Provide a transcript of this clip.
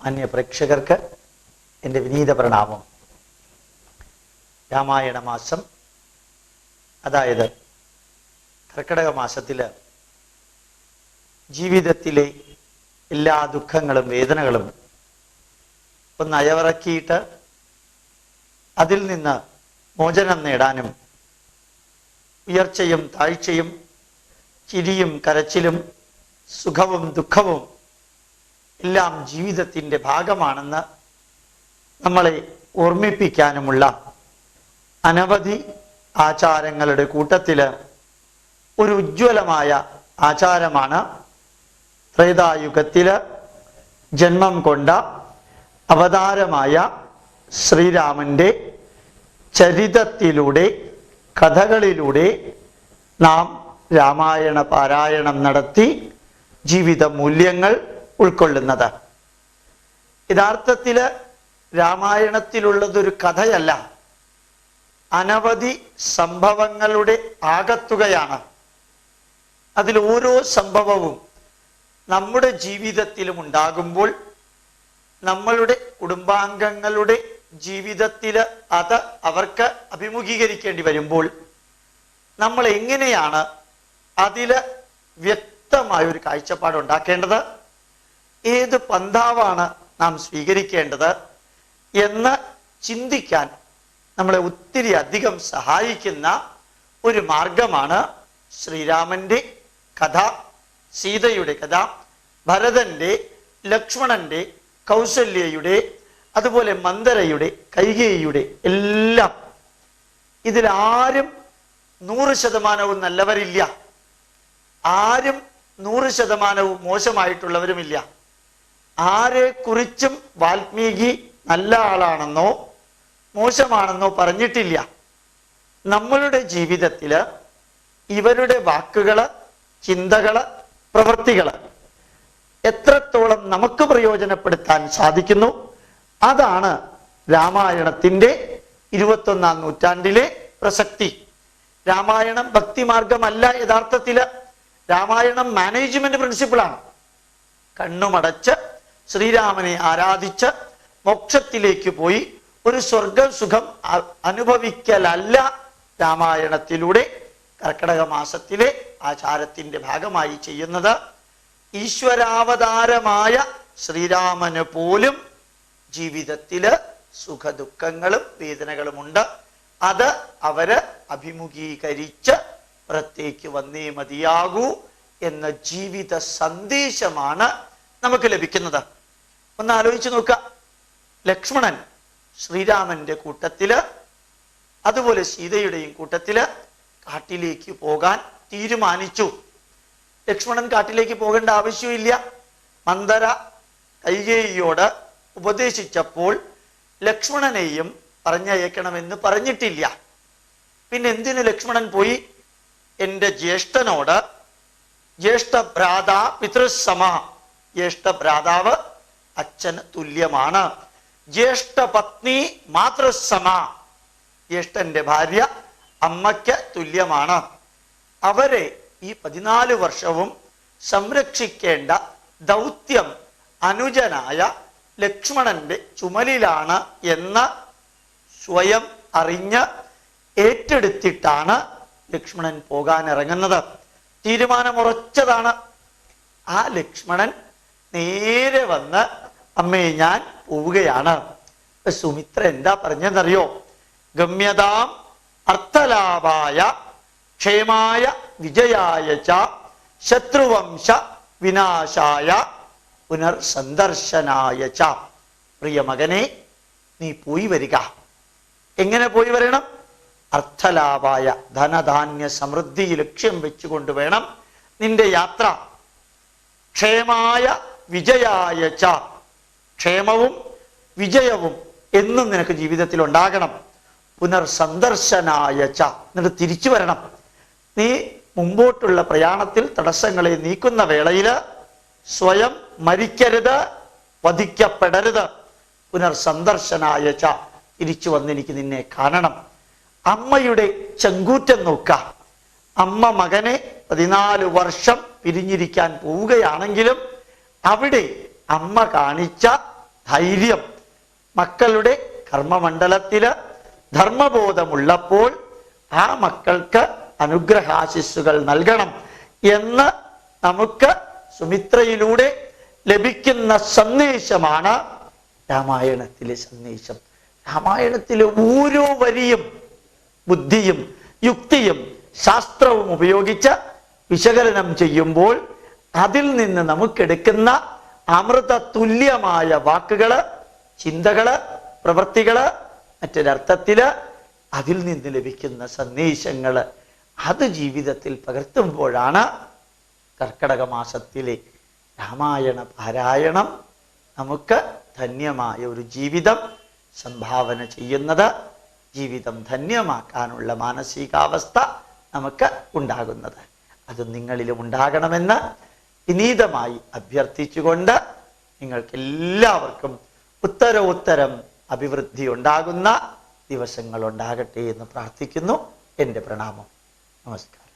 മാന്യ പ്രേക്ഷകർക്ക് എന്റെ വിനീത പ്രണാമം. രാമായണ മാസം അതായത് കർക്കിടക മാസത്തിൽ ജീവിതത്തിലെ എല്ലാ ദുഃഖങ്ങളും വേദനകളും ഒന്ന് അയവിറക്കിയിട്ട് അതിൽ നിന്ന് മോചനം നേടാനും ഉയർച്ചയും താഴ്ചയും ചിരിയും കരച്ചിലും സുഖവും ദുഃഖവും എല്ലാം ജീവിതത്തിന്റെ ഭാഗമാണെന്ന് നമ്മളെ ഓർമ്മിപ്പിക്കാനുമുള്ള അനവധി ആചാരങ്ങളുടെ കൂട്ടത്തിൽ ഒരു ഉജ്ജ്വലമായ ആചാരമാണ് ത്രേതായുഗത്തിൽ ജന്മം കൊണ്ട അവതാരമായ ശ്രീരാമന്റെ ചരിതത്തിലൂടെ കഥകളിലൂടെ നാം രാമായണ പാരായണം നടത്തി ജീവിത മൂല്യങ്ങൾ ഉൾക്കൊള്ളുന്നത്. യഥാർത്ഥത്തിൽ രാമായണത്തിലുള്ളതൊരു കഥയല്ല. അനവധി സംഭവങ്ങളുടെ ആകത്തുകയാണ്. അതിൽ ഓരോ സംഭവവും നമ്മുടെ ജീവിതത്തിലും ഉണ്ടാകുമ്പോൾ നമ്മളുടെ കുടുംബാംഗങ്ങളുടെ ജീവിതത്തിൽ അത് അവർക്ക് അഭിമുഖീകരിക്കേണ്ടി വരുമ്പോൾ നമ്മൾ എങ്ങനെയാണ് അതിൽ വ്യക്തമായ ഒരു കാഴ്ചപ്പാട് ഉണ്ടാക്കേണ്ടത് ഏത് പന്താവാണ് നാം സ്വീകരിക്കേണ്ടത് എന്ന് ചിന്തിക്കാൻ നമ്മളെ ഒത്തിരി അധികം സഹായിക്കുന്ന ഒരു മാർഗമാണ് ശ്രീരാമന്റെ കഥ സീതയുടെ കഥ ഭരതന്റെ ലക്ഷ്മണന്റെ കൗസല്യയുടെ അതുപോലെ മന്ദരയുടെ കൈകേയിയുടെ എല്ലാം. ഇതിൽ ആരും നൂറ് ശതമാനവും നല്ലവരില്ല. ആരും നൂറ് ശതമാനവും മോശമായിട്ടുള്ളവരുമില്ല. ആരെ കുറിച്ചും വാൽമീകി നല്ല ആളാണെന്നോ മോശമാണെന്നോ പറഞ്ഞിട്ടില്ല. നമ്മളുടെ ജീവിതത്തിൽ ഇവരുടെ വാക്കുകൾ ചിന്തകൾ പ്രവൃത്തികൾ എത്രത്തോളം നമുക്ക് പ്രയോജനപ്പെടുത്താൻ സാധിക്കുന്നു? അതാണ് രാമായണത്തിന്റെ ഇരുപത്തൊന്നാം നൂറ്റാണ്ടിലെ പ്രസക്തി. രാമായണം ഭക്തിമാർഗമല്ല യഥാർത്ഥത്തിൽ രാമായണം മാനേജ്മെന്റ് പ്രിൻസിപ്പിളാണ് കണ്ണുമടച്ച് ശ്രീരാമനെ ആരാധിച്ച് മോക്ഷത്തിലേക്ക് പോയി ഒരു സ്വർഗം സുഖം അനുഭവിക്കലല്ല രാമായണത്തിലൂടെ കർക്കിടക മാസത്തിലെ ആചാരത്തിന്റെ ഭാഗമായി ചെയ്യുന്നത്. ഈശ്വരാവതാരമായ ശ്രീരാമന് പോലും ജീവിതത്തിൽ സുഖദുഃഖങ്ങളും വേദനകളുമുണ്ട്. അത് അവർ അഭിമുഖീകരിച്ച് പുറത്തേക്ക് വന്നേ മതിയാകൂ എന്ന ജീവിത സന്ദേശമാണ് നമുക്ക് ലഭിക്കുന്നത്. ഒന്ന് ആലോചിച്ച് നോക്കുക. ലക്ഷ്മണൻ ശ്രീരാമന്റെ കൂട്ടത്തിൽ അതുപോലെ സീതയുടെയും കൂട്ടത്തിൽ കാട്ടിലേക്ക് പോകാൻ തീരുമാനിച്ചു. ലക്ഷ്മണൻ കാട്ടിലേക്ക് പോകേണ്ട ആവശ്യമില്ല. മന്ദര കൈകേയിയോട് ഉപദേശിച്ചപ്പോൾ ലക്ഷ്മണനെയും പറഞ്ഞയക്കണമെന്ന് പറഞ്ഞിട്ടില്ല. പിന്നെ എന്തിനു ലക്ഷ്മണൻ പോയി? എന്റെ ജ്യേഷ്ഠനോട് ജ്യേഷ്ഠ ഭ്രാത പിതൃസമ ജ്യേഷ്ഠ ഭ്രാതാവ് അച്ഛന് തുല്യമാണ്. ജ്യേഷ്ഠ പത്നി മാതൃസമ. ജ്യേഷ്ഠന്റെ ഭാര്യ അമ്മയ്ക്ക് തുല്യമാണ്. അവരെ ഈ പതിനാല് വർഷവും സംരക്ഷിക്കേണ്ട ദൗത്യം അനുജനായ ലക്ഷ്മണന്റെ ചുമലിലാണ് എന്ന് സ്വയം അറിഞ്ഞ് ഏറ്റെടുത്തിട്ടാണ് ലക്ഷ്മണൻ പോകാൻ ഇറങ്ങുന്നത് തീരുമാനമുറച്ചതാണ്. ആ ലക്ഷ്മണൻ നേരെ വന്ന് അമ്മേ ഞാൻ പോവുകയാണ്. സുമിത്ര എന്താ പറഞ്ഞെന്നറിയോ ഗമ്യതാം അർത്ഥലാഭായ ക്ഷേമായ വിജയായ ച ശത്രുവംശ വിനാശായ പുനർസന്ദർശനായ ച. പ്രിയ മകനെ നീ പോയി വരിക. എങ്ങനെ പോയി വരണം? അർത്ഥലാഭായ ധനധാന്യ സമൃദ്ധി ലക്ഷ്യം വെച്ചുകൊണ്ട് വേണം നിന്റെ യാത്ര. ക്ഷേമായ വിജയായ ച. ക്ഷേമവും വിജയവും എന്നും നിനക്ക് ജീവിതത്തിൽ ഉണ്ടാകണം പുനർസന്ദർശനായ ച. എന്നിട്ട് തിരിച്ചു വരണം. നീ മുമ്പോട്ടുള്ള പ്രയാണത്തിൽ തടസ്സങ്ങളെ നീക്കുന്ന വേളയിൽ സ്വയം മരിക്കരുത് വധിക്കപ്പെടരുത്. പുനർസന്ദർശനായ ച. തിരിച്ചു വന്നെനിക്ക് നിന്നെ കാണണം. അമ്മയുടെ ചെങ്കൂറ്റം നോക്ക. അമ്മ മകനെ പതിനാല് വർഷം പിരിഞ്ഞിരിക്കാൻ പോവുകയാണെങ്കിലും അവിടെ അമ്മ കാണിച്ച ധൈര്യം. മക്കളുടെ കർമ്മമണ്ഡലത്തിൽ ധർമ്മബോധമുള്ളപ്പോൾ ആ മക്കൾക്ക് അനുഗ്രഹാശിസ്സുകൾ നൽകണം എന്ന് നമുക്ക് സുമിത്രയിലൂടെ ലഭിക്കുന്ന സന്ദേശമാണ് രാമായണത്തിലെ സന്ദേശം. രാമായണത്തിലെ ഓരോ വരിയും ബുദ്ധിയും യുക്തിയും ശാസ്ത്രവും ഉപയോഗിച്ച് വിശകലനം ചെയ്യുമ്പോൾ അതിൽ നിന്ന് നമുക്കെടുക്കുന്ന അമൃത തുല്യമായ വാക്കുകൾ ചിന്തകൾ പ്രവൃത്തികൾ മറ്റൊരർത്ഥത്തിൽ അതിൽ നിന്ന് ലഭിക്കുന്ന സന്ദേശങ്ങൾ അത് ജീവിതത്തിൽ പകർത്തുമ്പോഴാണ് കർക്കടക മാസത്തിലെ രാമായണ പാരായണം നമുക്ക് ധന്യമായ ഒരു ജീവിതം സംഭാവന ചെയ്യുന്നത്. ജീവിതം ധന്യമാക്കാനുള്ള മാനസികാവസ്ഥ നമുക്ക് ഉണ്ടാകുന്നത്. അത് നിങ്ങളിലും ഉണ്ടാകണമെന്ന് വിനീതമായി അഭ്യർത്ഥിച്ചുകൊണ്ട് നിങ്ങൾക്ക് എല്ലാവർക്കും ഉത്തരോത്തരം അഭിവൃദ്ധി ഉണ്ടാകുന്ന ദിവസങ്ങൾ ഉണ്ടാകട്ടെ എന്ന് പ്രാർത്ഥിക്കുന്നു. എന്റെ പ്രണാമം. നമസ്കാരം.